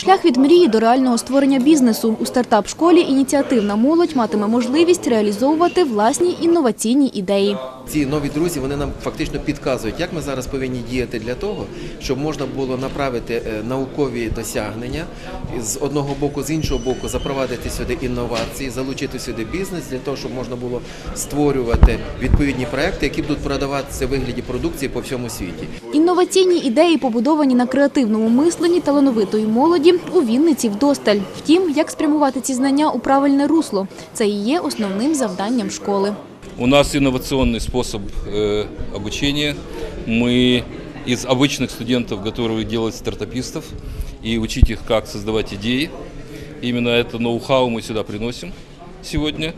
Шлях від мрії до реального створення бізнесу. У стартап-школі ініціативна молодь матиме можливість реалізовувати власні інноваційні ідеї. Ці нові друзі вони нам фактично підказують, як ми зараз повинні діяти для того, щоб можна було направити е, наукові досягнення з одного боку, з іншого боку, запровадити сюди інновації, залучити сюди бізнес для того, щоб можна було створювати відповідні проекти, які будуть продаватися в вигляді продукції по всьому світі. Інноваційні ідеї побудовані на креативному мисленні талановитої молоді у Вінниці вдосталь. Втім, як спрямувати ці знання у правильне русло – це і є основним завданням школи. У нас инновационный способ э, обучения. Мы из обычных студентов готовы делать стартапистов и учить их, как создавать идеи. Именно это ноу-хау мы сюда приносим сегодня.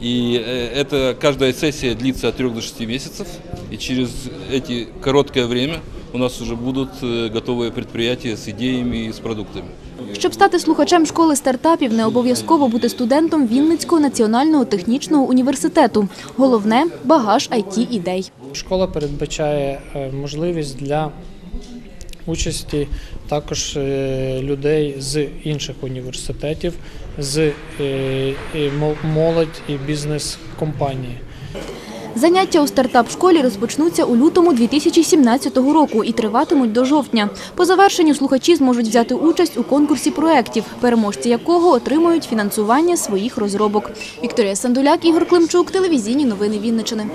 И э, это каждая сессия длится от 3 до 6 месяцев. И через эти короткое время у нас уже будут э, готовые предприятия с идеями и с продуктами. Щоб стати слухачем школи стартапів, не обов'язково бути студентом Вінницького національного технічного університету. Головне – багаж it ідей. Школа передбачає е, можливість для участі також е, людей з інших університетів, з е, молодь і бізнес-компанії. Заняття у стартап-школі розпочнуться у лютому 2017 року і триватимуть до жовтня. По завершенню слухачі зможуть взяти участь у конкурсі проєктів, переможці якого отримують фінансування своїх розробок. Вікторія Сандуляк, Ігор Климчук, телевізійні новини Вінничини.